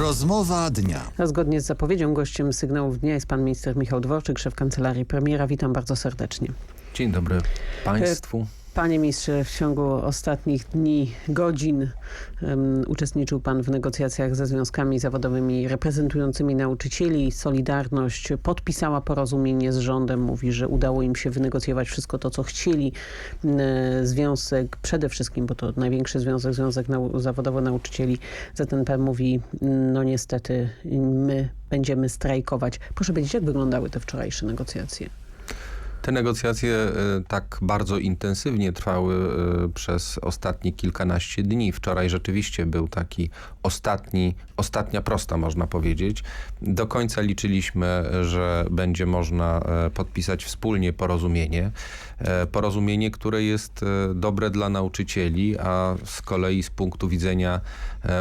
Rozmowa dnia. A Zgodnie z zapowiedzią gościem sygnałów dnia jest pan minister Michał Dworczyk, szef kancelarii premiera. Witam bardzo serdecznie. Dzień dobry Państwu. Panie ministrze, w ciągu ostatnich dni, godzin um, uczestniczył pan w negocjacjach ze związkami zawodowymi reprezentującymi nauczycieli. Solidarność podpisała porozumienie z rządem. Mówi, że udało im się wynegocjować wszystko to, co chcieli. Związek przede wszystkim, bo to największy związek, Związek Nau Zawodowy Nauczycieli ZNP mówi, no niestety my będziemy strajkować. Proszę powiedzieć, jak wyglądały te wczorajsze negocjacje? Te negocjacje e, tak bardzo intensywnie trwały e, przez ostatnie kilkanaście dni. Wczoraj rzeczywiście był taki ostatni, ostatnia prosta, można powiedzieć. Do końca liczyliśmy, że będzie można e, podpisać wspólnie porozumienie. Porozumienie, które jest dobre dla nauczycieli, a z kolei z punktu widzenia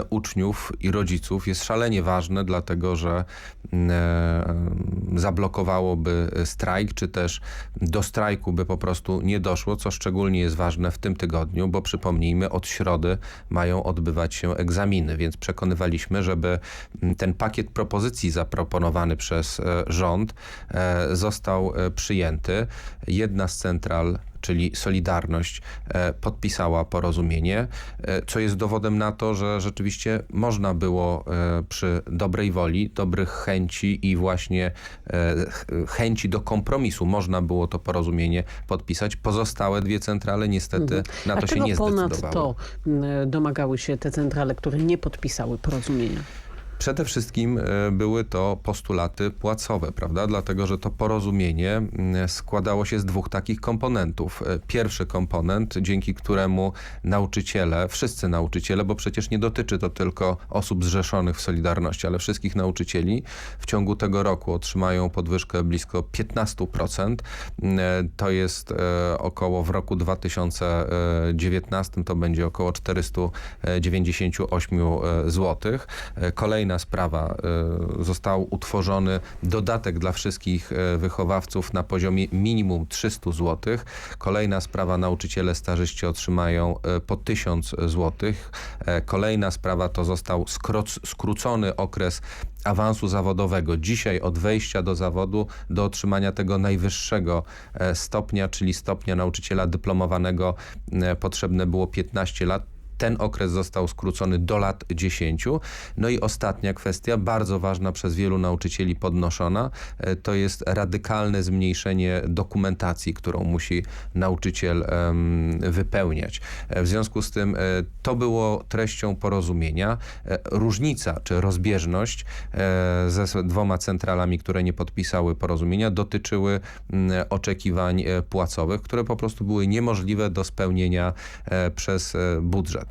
uczniów i rodziców jest szalenie ważne, dlatego że zablokowałoby strajk, czy też do strajku by po prostu nie doszło, co szczególnie jest ważne w tym tygodniu, bo przypomnijmy, od środy mają odbywać się egzaminy, więc przekonywaliśmy, żeby ten pakiet propozycji zaproponowany przez e, rząd e, został e, przyjęty. Jedna z central czyli Solidarność, e, podpisała porozumienie, e, co jest dowodem na to, że rzeczywiście można było e, przy dobrej woli, dobrych chęci i właśnie chęci do kompromisu można było to porozumienie podpisać. Pozostałe dwie centrale niestety Mhm. na to A się nie ponad zdecydowały. to m, domagały się te centrale, które nie podpisały porozumienia? Przede wszystkim e, były to postulaty płacowe, prawda? Dlatego, że to porozumienie mm, składało się z dwóch takich komponentów. E, Pierwszy komponent, dzięki któremu nauczyciele, wszyscy nauczyciele, bo przecież nie dotyczy to tylko osób zrzeszonych w Solidarności, ale wszystkich nauczycieli w ciągu tego roku otrzymają podwyżkę blisko 15%. Mm, e, To jest około w roku 2019 to będzie około 498 zł. E, Kolejna sprawa, e, został utworzony dodatek dla wszystkich e, wychowawców na poziomie minimum 300 zł. Kolejna sprawa, nauczyciele stażyści otrzymają e, po 1000 zł. Kolejna sprawa to został skrócony okres awansu zawodowego. Dzisiaj od wejścia do zawodu do otrzymania tego najwyższego stopnia, czyli stopnia nauczyciela dyplomowanego potrzebne było 15 lat. Ten okres został skrócony do lat 10. No i ostatnia kwestia, bardzo ważna przez wielu nauczycieli podnoszona, e, to jest radykalne zmniejszenie dokumentacji, którą musi nauczyciel wypełniać. E, W związku z tym e, to było treścią porozumienia. Różnica czy rozbieżność ze dwoma centralami, które nie podpisały porozumienia, dotyczyły oczekiwań płacowych, które po prostu były niemożliwe do spełnienia przez budżet.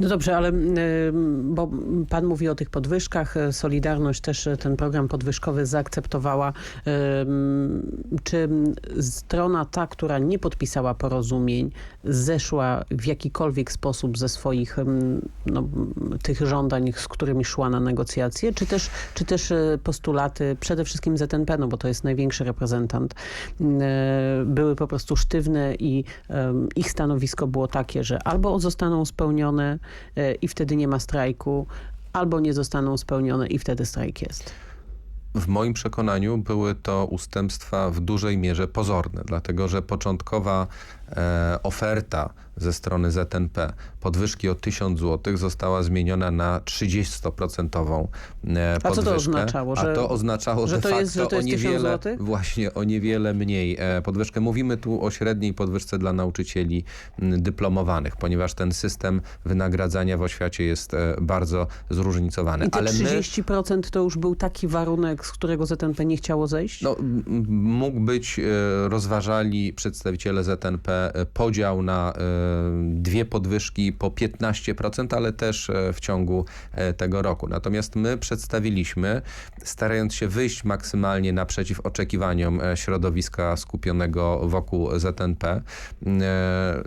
No dobrze, ale bo pan mówi o tych podwyżkach. e, Solidarność też e, ten program podwyżkowy zaakceptowała. Czy strona ta, która nie podpisała porozumień, zeszła w jakikolwiek sposób ze swoich no, tych żądań, z którymi szła na negocjacje, czy też, czy też e, postulaty przede wszystkim ZNP, no bo to jest największy reprezentant, były po prostu sztywne i ich stanowisko było takie, że albo zostaną spełnione e, i wtedy nie ma strajku, albo nie zostaną spełnione i wtedy strajk jest. W moim przekonaniu były to ustępstwa w dużej mierze pozorne, dlatego że początkowa oferta ze strony ZNP podwyżki o 1000 zł została zmieniona na 30% e, A co to podwyżkę. oznaczało, A że- to oznaczało że de to jest- że to o jest 1000 niewiele, właśnie o niewiele mniej e, podwyżkę. Mówimy tu o średniej podwyżce dla nauczycieli dyplomowanych, ponieważ ten system wynagradzania w oświacie jest e, bardzo zróżnicowany. I te Ale my 30% to już był taki warunek, z którego ZNP nie chciało zejść? no, mógł być, e, rozważali przedstawiciele ZNP e, podział na e, dwie podwyżki po 15%, ale też e, w ciągu tego roku. Natomiast my przedstawiliśmy, starając się wyjść maksymalnie naprzeciw oczekiwaniom środowiska skupionego wokół ZNP,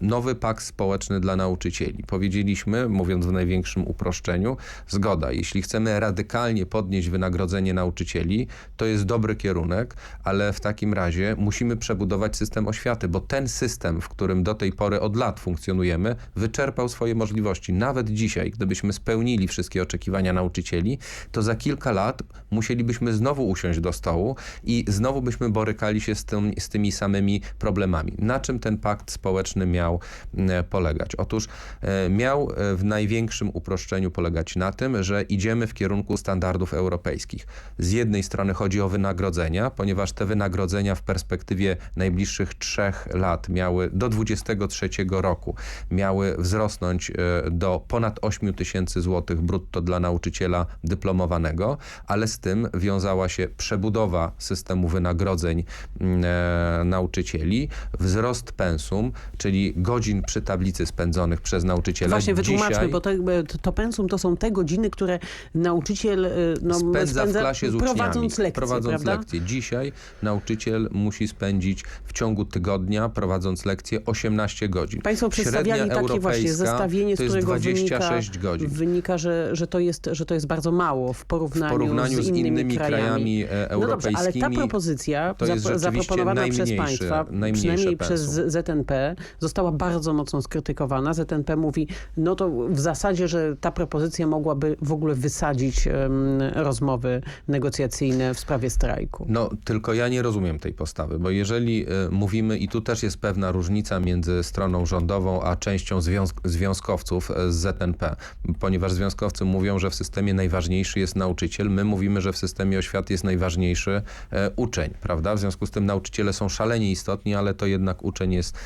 nowy pakt społeczny dla nauczycieli. Powiedzieliśmy, mówiąc w największym uproszczeniu, zgoda, jeśli chcemy radykalnie podnieść wynagrodzenie nauczycieli, to jest dobry kierunek, ale w takim razie musimy przebudować system oświaty, bo ten system, w którym do tej pory od lat funkcjonuje, funkcjonujemy, wyczerpał swoje możliwości. Nawet dzisiaj, gdybyśmy spełnili wszystkie oczekiwania nauczycieli, to za kilka lat musielibyśmy znowu usiąść do stołu i znowu byśmy borykali się z, tym, z tymi samymi problemami. Na czym ten pakt społeczny miał e, polegać? Otóż e, miał e, w największym uproszczeniu polegać na tym, że idziemy w kierunku standardów europejskich. Z jednej strony chodzi o wynagrodzenia, ponieważ te wynagrodzenia w perspektywie najbliższych trzech lat miały do 23 roku miały wzrosnąć e, do ponad 8 tysięcy złotych brutto dla nauczyciela dyplomowanego, ale z tym wiązała się przebudowa systemu wynagrodzeń e, nauczycieli, wzrost pensum, czyli godzin przy tablicy spędzonych przez nauczyciela. Właśnie wytłumaczmy, Dzisiaj bo to, to pensum to są te godziny, które nauczyciel e, no, spędza w klasie z uczniami, prowadząc lekcje, prowadząc prawda? lekcje. Dzisiaj nauczyciel musi spędzić w ciągu tygodnia, prowadząc lekcje, 18 godzin. Państwo przedstawiali Średnia takie właśnie zestawienie, z to jest którego 26 wynika, godzin. wynika że, że, to jest, że to jest bardzo mało w W porównaniu, porównaniu z innymi, krajami. e, No dobrze, europejskimi ale ta propozycja zap- zaproponowana przez państwa, przynajmniej pensum. przez ZNP, została bardzo mocno skrytykowana. ZNP mówi, no to w zasadzie, że ta propozycja mogłaby w ogóle wysadzić em, rozmowy negocjacyjne w sprawie strajku. No, tylko ja nie rozumiem tej postawy, bo jeżeli y, mówimy, i tu też jest pewna różnica między stroną rządową, a częścią związ związkowców z ZNP, ponieważ związkowcy mówią, że w systemie najważniejszy jest nauczyciel, my mówimy, że w systemie oświaty jest najważniejszy e, uczeń, prawda? W związku z tym nauczyciele są szalenie istotni, ale to jednak uczeń jest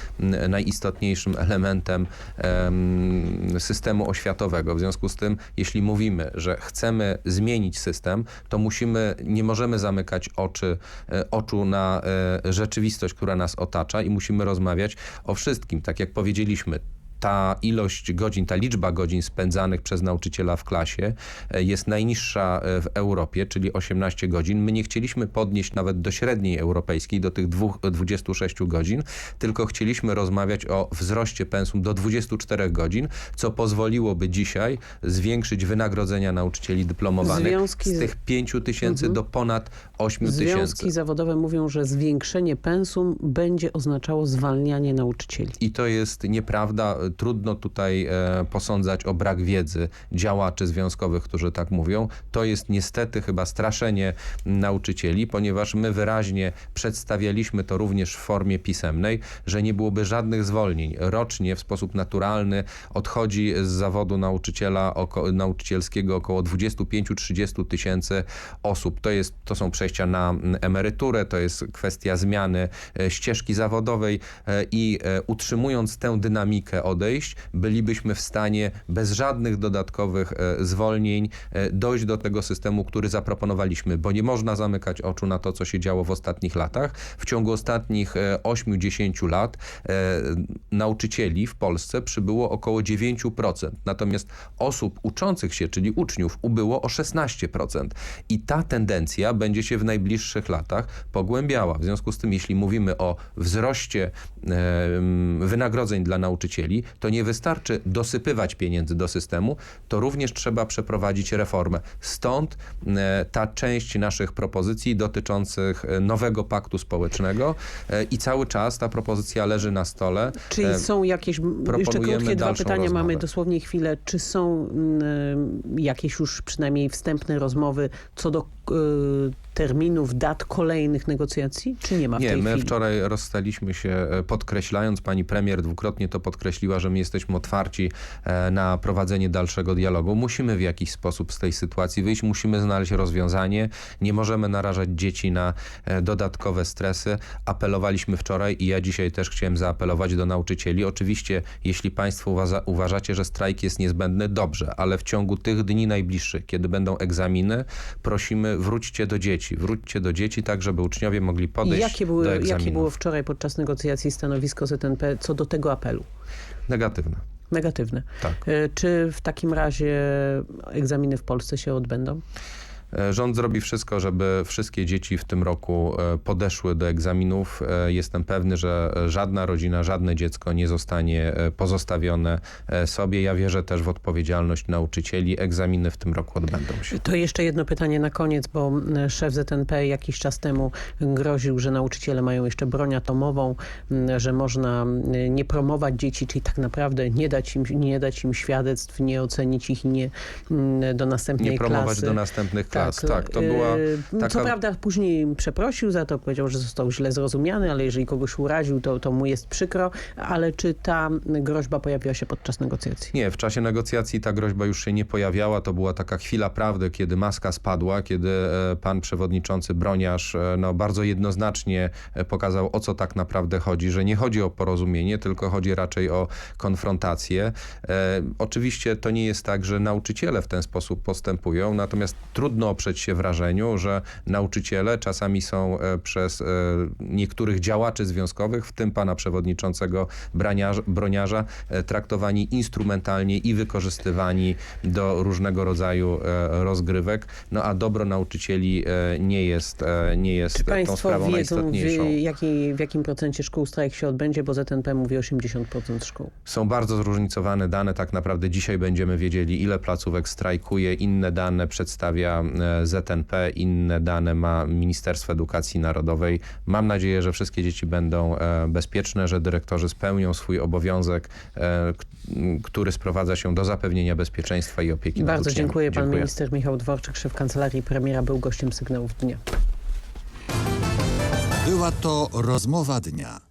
najistotniejszym elementem em, systemu oświatowego. W związku z tym, jeśli mówimy, że chcemy zmienić system, to musimy, nie możemy zamykać oczy, e, oczu na e, rzeczywistość, która nas otacza i musimy rozmawiać o wszystkim. Tak jak powiedzieliśmy, ta ilość godzin, ta liczba godzin spędzanych przez nauczyciela w klasie e, jest najniższa e, w Europie, czyli 18 godzin. My nie chcieliśmy podnieść nawet do średniej europejskiej, do tych dwóch, 26 godzin, tylko chcieliśmy rozmawiać o wzroście pensum do 24 godzin, co pozwoliłoby dzisiaj zwiększyć wynagrodzenia nauczycieli dyplomowanych Związki z tych 5 tysięcy do ponad 8 tysięcy. Związki zawodowe mówią, że zwiększenie pensum będzie oznaczało zwalnianie nauczycieli. I to jest nieprawda. Trudno tutaj e, posądzać o brak wiedzy działaczy związkowych, którzy tak mówią. To jest niestety chyba straszenie nauczycieli, ponieważ my wyraźnie przedstawialiśmy to również w formie pisemnej, że nie byłoby żadnych zwolnień. Rocznie w sposób naturalny odchodzi z zawodu nauczyciela oko, nauczycielskiego około 25-30 tysięcy osób. To, jest, to są przejścia na emeryturę, to jest kwestia zmiany e, ścieżki zawodowej e, i utrzymując tę dynamikę bylibyśmy w stanie bez żadnych dodatkowych e, zwolnień e, dojść do tego systemu, który zaproponowaliśmy, bo nie można zamykać oczu na to, co się działo w ostatnich latach. W ciągu ostatnich e, 8-10 lat e, nauczycieli w Polsce przybyło około 9%, natomiast osób uczących się, czyli uczniów, ubyło o 16%. I ta tendencja będzie się w najbliższych latach pogłębiała. W związku z tym, jeśli mówimy o wzroście wynagrodzeń dla nauczycieli, to nie wystarczy dosypywać pieniędzy do systemu, to również trzeba przeprowadzić reformę. Stąd e, ta część naszych propozycji dotyczących e, nowego paktu społecznego e, i cały czas ta propozycja leży na stole. Czyli są jakieś, jeszcze krótkie dwa pytania, rozmowę. mamy dosłownie chwilę. Czy są mm, jakieś już przynajmniej wstępne rozmowy co do terminów, dat kolejnych negocjacji? Czy nie ma w Nie, tej my chwili? wczoraj rozstaliśmy się e, podkreślając, pani premier dwukrotnie to podkreśliła, że my jesteśmy otwarci e, na prowadzenie dalszego dialogu. Musimy w jakiś sposób z tej sytuacji wyjść, musimy znaleźć rozwiązanie. Nie możemy narażać dzieci na e, dodatkowe stresy. Apelowaliśmy wczoraj i ja dzisiaj też chciałem zaapelować do nauczycieli. Oczywiście, jeśli państwo uważa, uważacie, że strajk jest niezbędny, dobrze, ale w ciągu tych dni najbliższych, kiedy będą egzaminy, prosimy wróćcie do dzieci. Wróćcie do dzieci tak, żeby uczniowie mogli podejść Jakie, do były, egzaminów. jakie było wczoraj podczas negocjacji stanowisko ZNP co do tego apelu? Negatywne. Negatywne. Tak. Y, Czy w takim razie egzaminy w Polsce się odbędą? E, Rząd zrobi wszystko, żeby wszystkie dzieci w tym roku e, podeszły do egzaminów. E, Jestem pewny, że żadna rodzina, żadne dziecko nie zostanie pozostawione sobie. Ja wierzę też w odpowiedzialność nauczycieli. Egzaminy w tym roku odbędą się. To jeszcze jedno pytanie na koniec, bo szef ZNP jakiś czas temu groził, że nauczyciele mają jeszcze broń atomową, że można nie promować dzieci, czyli tak naprawdę nie dać im, nie dać im świadectw, nie ocenić ich i nie do następnej Nie promować klasy. do następnych klas. Tak, to była yy, Co taka... prawda później przeprosił za to, powiedział, że został źle zrozumiany, ale jeżeli kogoś uraził, to, to mu jest przykro. Ale czy ta groźba pojawiła się podczas negocjacji? Nie, w czasie negocjacji ta groźba już się nie pojawiała. To była taka chwila prawdy, kiedy maska spadła, kiedy e, pan przewodniczący Broniarz e, no, bardzo jednoznacznie e, pokazał, o co tak naprawdę chodzi, że nie chodzi o porozumienie, tylko chodzi raczej o konfrontację. E, Oczywiście to nie jest tak, że nauczyciele w ten sposób postępują, natomiast trudno oprzeć się wrażeniu, że nauczyciele czasami są e, przez e, niektórych działaczy związkowych, w tym pana przewodniczącego Broniarza, e, traktowani instrumentalnie i wykorzystywani do różnego rodzaju rozgrywek, no a dobro nauczycieli nie jest, nie jest Czy tą państwo sprawą wiedzą, w, najistotniejszą. jakiej, w jakim procencie szkół strajk się odbędzie, bo ZNP mówi 80% szkół. Są bardzo zróżnicowane dane. Tak naprawdę dzisiaj będziemy wiedzieli, ile placówek strajkuje. Inne dane przedstawia ZNP, inne dane ma Ministerstwo Edukacji Narodowej. Mam nadzieję, że wszystkie dzieci będą e, bezpieczne, że dyrektorzy spełnią swój obowiązek, e, który sprowadza się do zapewnienia bezpieczeństwa i opieki nad Bardzo uczniami. dziękuję. Pan minister Michał Dworczyk, szef Kancelarii Premiera, był gościem Sygnałów Dnia. Była to rozmowa dnia.